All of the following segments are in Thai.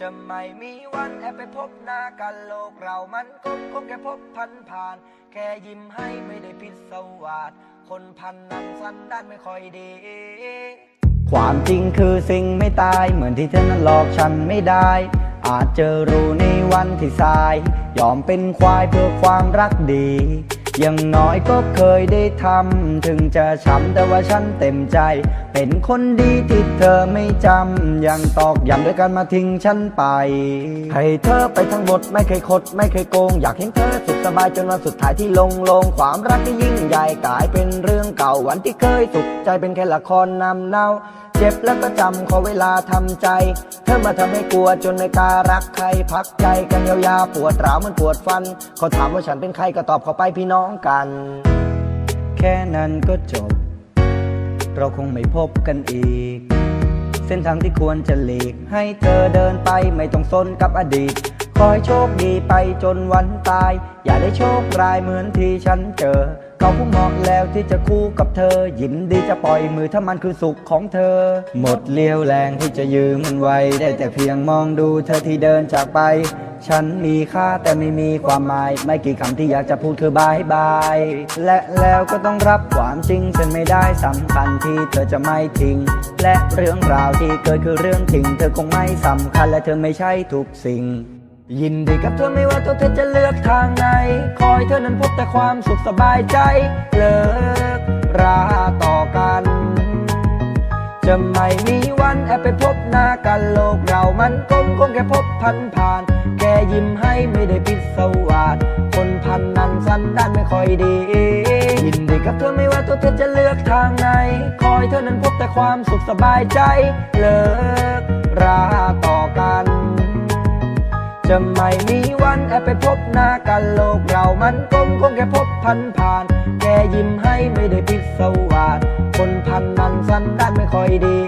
จะไม่มีวันแอบไปพบหน้ากันโลกเรามันกลมคงแค่พบพันผ่าน แค่ยิ้มให้ไม่ได้พิศวาสคนพันนั้นสันด้านไม่ค่อยดี ความจริงคือสิ่งไม่ตาย เหมือนที่เธอนั้นหลอกฉันไม่ได้ อาจเจอรู้ในวันที่สาย ยอมเป็นควายเพื่อความรักดี ย่างน้อยก็เคยได้ทำ ถึงจะช้ำแต่ว่าฉันเต็มใจ เป็นคนดีที่เธอไม่จำ ยังตอกย้ำด้วยการมาทิ้งฉันไป ให้เธอไปทั้งหมดไม่เคยคด ไม่เคยโกง อยากเห็นเธอสุขสบายจนวันสุดท้ายที่ลงลง ความรักที่ยิ่งใหญ่กลายเป็นเรื่องเก่าวันที่เคยสุขใจเป็นแค่ละครนำเนา เจ็บแล้วก็จำขอเวลาทำใจ เธอมาทำให้กลัวจนไม่การักใคร พักใจกันยาวๆปวดร้าวมันปวดฟันเขาถามว่าฉันเป็นใครก็ตอบเขาไปพี่น้องกัน แค่นั้นก็จบ เราคงไม่พบกันอีก เส้นทางที่ควรจะหลีก ให้เธอเดินไปไม่ต้องสนกับอดีตคอยโชคดีไปจนวันตาย อย่าได้โชคร้ายเหมือนที่ฉันเจอ เขาผู้เหมาะแล้วที่จะคู่กับเธอ ยินดีจะปล่อยมือถ้ามันคือสุขของเธอ หมดเลี้ยวแรงที่จะยืมมันไว้ ได้แต่เพียงมองดูเธอที่เดินจากไป ฉันมีค่าแต่ไม่มีความหมาย ไม่กี่คำที่อยากจะพูดคือบายบาย และแล้วก็ต้องรับความจริงฉันไม่ได้สำคัญที่เธอจะไม่ทิ้ง และเรื่องราวที่เกิดคือเรื่องจริง เธอคงไม่สำคัญและเธอไม่ใช่ทุกสิ่ง ยินดีกับเธอไม่ว่าตัวเธอจะเลือกทางไหน คอยเธอนั้นพบแต่ความสุขสบายใจ เลิกราต่อกัน จะไม่มีวันแอบไปพบหน้ากันโลกเรามันกลมคงแค่พบพันผ่าน แค่ยิ้มให้ไม่ได้พิศวาสคนพันนั้นสันด้านไม่ค่อยดี ยินดีกับเธอไม่ว่าตัวเธอจะเลือกทางไหน คอยเธอนั้นพบแต่ความสุขสบายใจ เลิกราต่อกัน จะไม่มีวันแอบไปพบหน้ากันโลกเรามันกลมคงแค่พบพันผ่านแค่ยิ้มให้ไม่ได้พิศวาสคนพันนั้นสันดานไม่ค่อยดี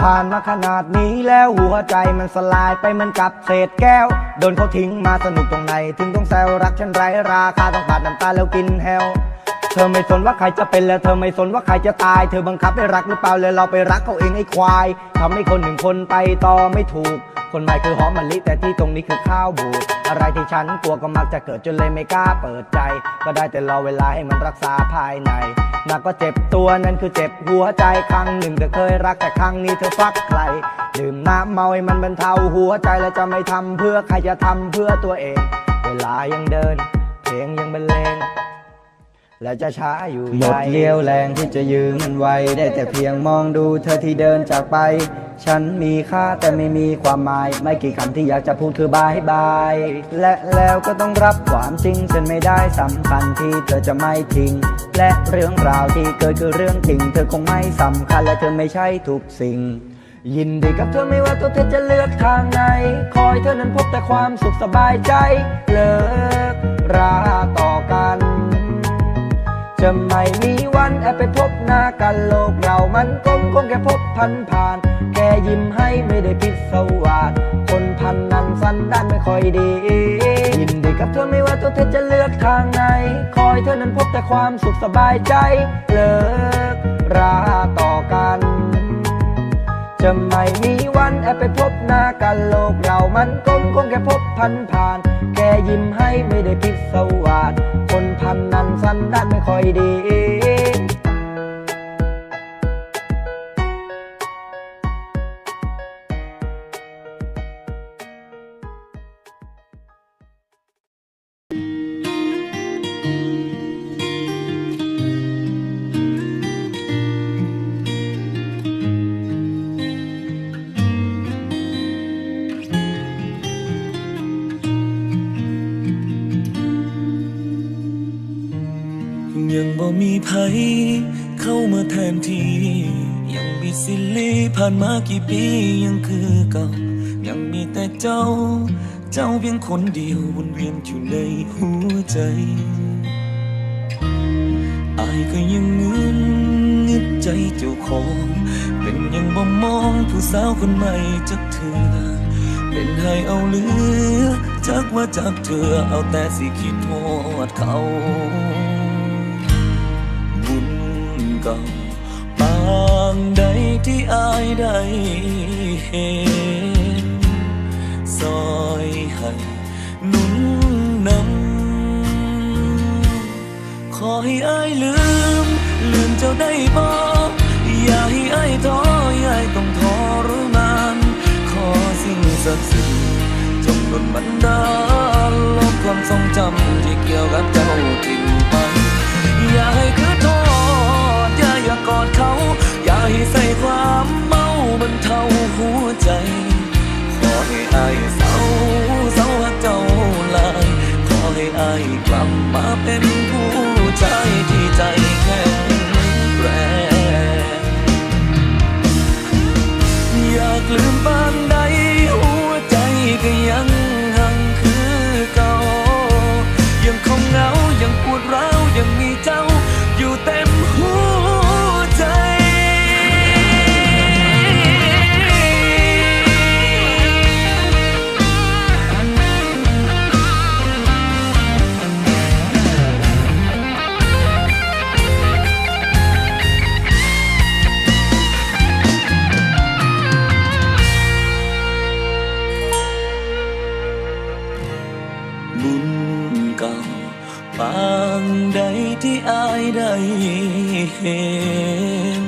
ผ่านมาขนาดนี้แล้วหัวใจมันสลายไปเหมือนกับเศษแก้ว โดนเขาทิ้งมาสนุกตรงไหน ถึงต้องแซวรักฉันไร้ราคาต้องปาดน้ำตาแล้วกินแฮวเธอไม่สนว่าใครจะเป็นและเธอไม่สนว่าใครจะตาย เธอบังคับให้รักหรือเปล่าเลยเราไปรักเขาเองไอ้ควายทำให้คนหนึ่งคนไปต่อไม่ถูก คนใหม่คือหอมมะลิแต่ที่ตรงนี้คือข้าวบูดอะไรที่ฉันกลัวก็มักจะเกิดจนเลยไม่กล้าเปิดใจ ก็ได้แต่รอเวลาให้มันรักษาภายในหนักก็เจ็บตัวนั้นคือเจ็บหัวใจครั้งหนึ่งเธอเคยรักแต่ครั้งนี้เธอฟักใครดื่มน้ำเมาให้มันบรรเทาหัวใจและจะไม่ทำเพื่อใครจะทำเพื่อตัวเอง เวลายังเดิน เพลงยังบรรเลง และจะช้าอยู่หมดเลี้ยวแรงที่จะยืมมันไว้ ได้แต่เพียงมองดูเธอที่เดินจากไป ฉันมีค่าแต่ไม่มีความหมาย ไม่กี่คำที่อยากจะพูดคือบายบาย และแล้วก็ต้องรับความจริงฉันไม่ได้สำคัญที่เธอจะไม่ทิ้ง และเรื่องราวที่เกิดคือเรื่องจริง เธอคงไม่สำคัญและเธอไม่ใช่ทุกสิ่ง ยินดีกับเธอไม่ว่าตัวเธอจะเลือกทางไหนคอยเธอนั้นพบแต่ความสุขสบายใจ เลิกราต่อ จะไม่มีวันแอบไปพบหน้ากันโลกเรามันกลมคงแค่พบพันผ่าน แค่ยิ้มให้ไม่ได้พิศวาสคนพันนั้นสันด้านไม่ค่อยดี ยินดีกับเธอไม่ว่าตัวเธอจะเลือกทางไหน คอยเธอนั้นพบแต่ความสุขสบายใจ เลิกราต่อกัน จะไม่มีวันแอบไปพบหน้ากันโลกเรามันกลมคงแค่พบพันผ่าน แค่ยิ้มให้ไม่ได้พิศวาสคนพันนั้นสันด้านไม่ค่อยดี ยังบ่มีไผเข้ามาแทนที่ ยังมีสิลีผ่านมากี่ปียังคือเก่า ยังมีแต่เจ้า เจ้าเพียงคนเดียววนเวียนอยู่ในหัวใจอายก็ยังงึนงึดใจเจ้าของ เป็นยังบ่มองผู้สาวคนใหม่จักเถื่อเป็นให้เอาเหลือ จักว่าจากเธอเอาแต่สิคิดโทษเขา เก่าปางใดที่อายได้เห็นซอยให้นุนนำขอให้อายลืม ลืมเจ้าได้บ่อย่าให้อายท้ออย่าให้ต้องทรมานขอสิ่งศักดิ์สิทธิ์จงดลบันดาลลบความทรงจำที่เกี่ยวกับเจ้าทิ้ง ให้ใส่ความเมาบรรเทาหัวใจ ขอให้อายเศร้าเศร้าหักเจ้าลาย ขอให้อายกลับมาเป็นผู้ชายที่ใจแข็งแรงอยากลืมปานใดหัวใจก็ยังหังคือเก่า ยังคงเหงายังปวดร้าว เก่าปางใดที่อายได้เห็น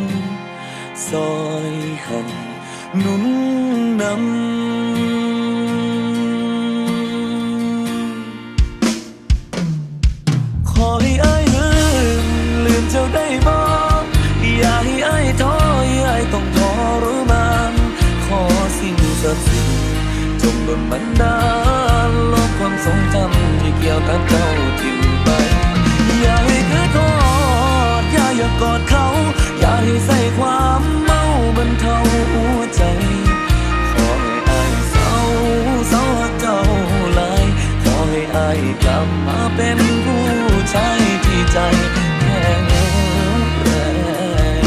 ซอยหันนุนนำขอให้อายลืมลืมเจ้าได้บ่อย่าให้อายท้ออย่าให้ต้องทรมานขอสิ่งศักดิ์สิทธิ์จงดลบันดาลลบความทรงจำ ที่เกี่ยวกับเจ้าทิ้งไป อย่าให้คือโทษอย่าอย่ากอดเขา อย่าให้ใส่ความเมาบรรเทาหัวใจ ขอให้อายเศร้าเศร้าเจ้าลายขอให้อายกลับมาเป็นผู้ชายที่ใจแข็งแรง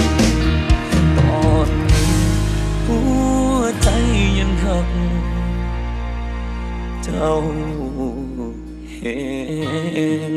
ตอนนี้หัวใจยังหักเจ้าเห็น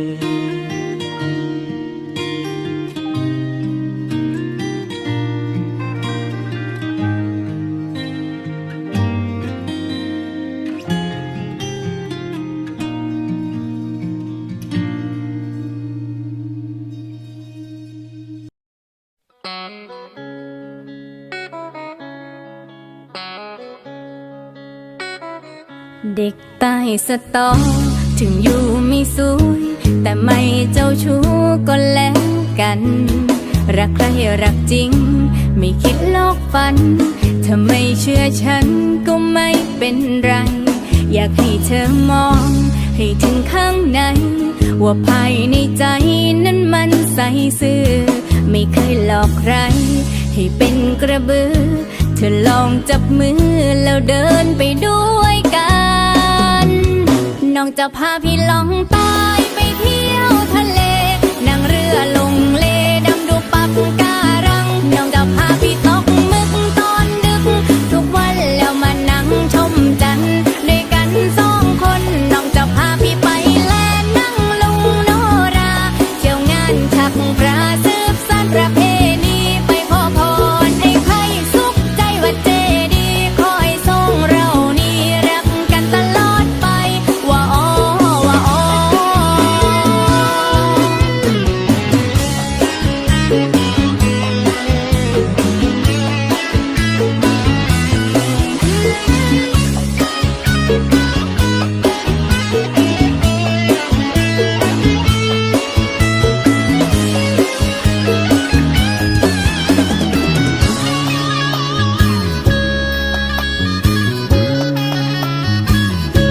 เด็กใต้สตอ ถึงอยู่ไม่สวย แต่ไม่เจ้าชู้ก็แล้วกัน รักใครรักจริง ไม่คิดลอกฝัน ถ้าไม่เชื่อฉันก็ไม่เป็นไร อยากให้เธอมอง ให้ถึงข้างใน ว่าภายในใจนั้นมันใสซื่อ ไม่เคยหลอกใคร ให้เป็นกระบือ เธอลองจับมือแล้วเดิน จะพาพี่ลองต่อ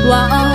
ว่า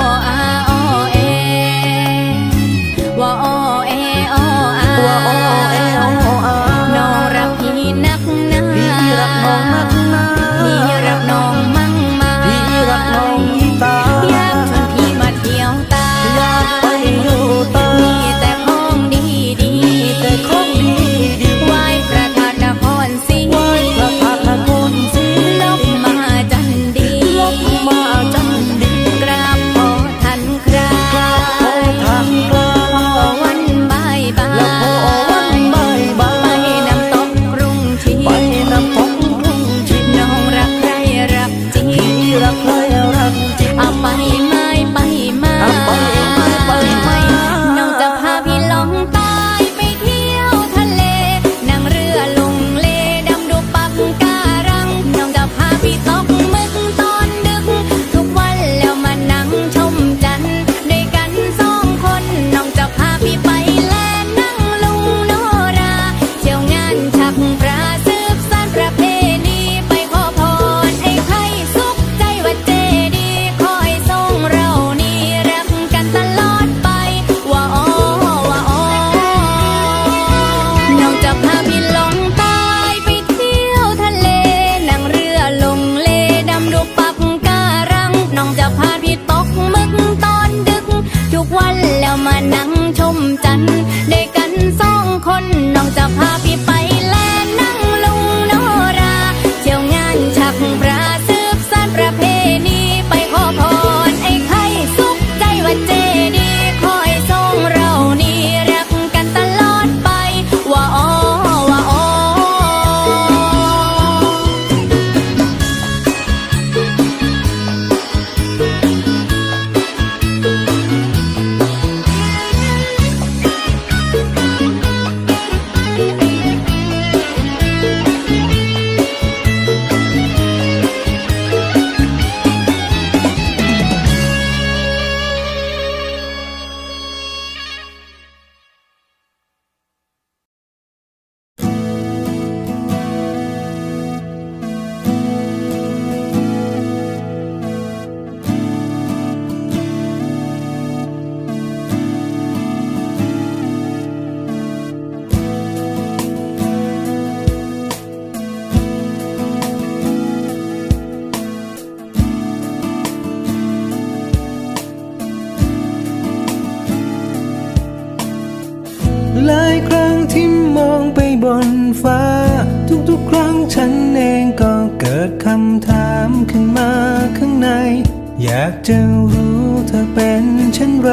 อยากจะรู้เธอเป็นเช่นไร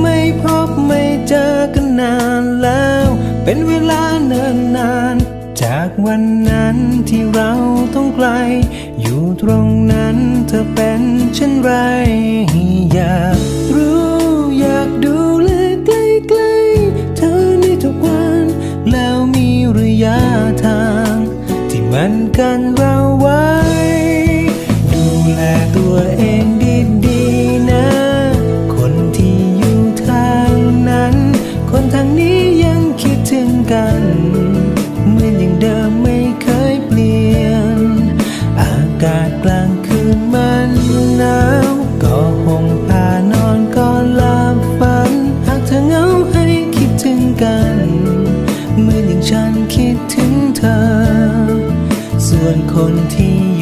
ไม่พบไม่เจอกันนานแล้ว เป็นเวลาเนิ่นนาน จากวันนั้นที่เราต้องไกล อยู่ตรงนั้นเธอเป็นเช่นไร อยากรู้อยากดูเลยใกล้ใกล้เธอในทุกวัน แล้วมีระยะทาง ที่มันกันเราไว้ ส่วนคนที่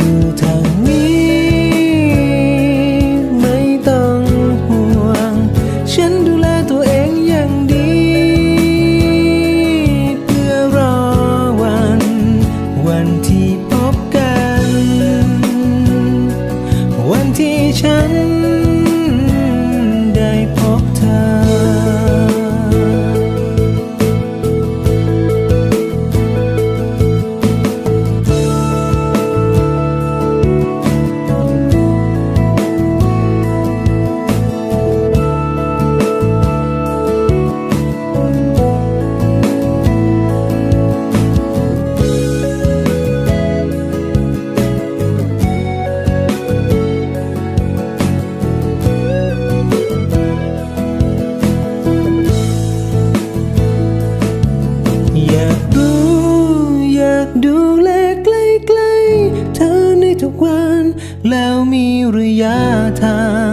ระยะทาง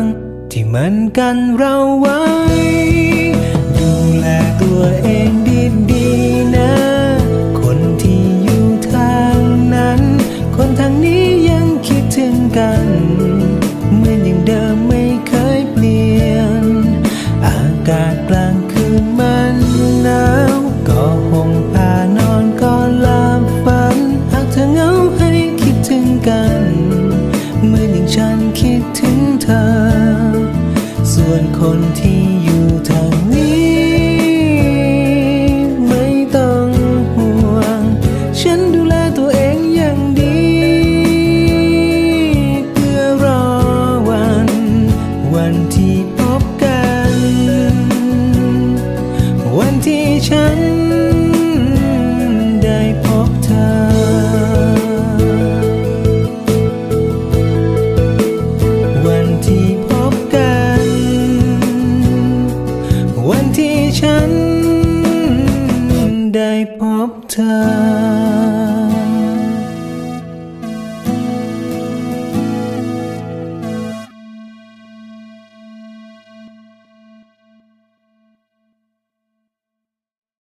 ที่เหมือนกันเราไว้ ดูแลตัวเอง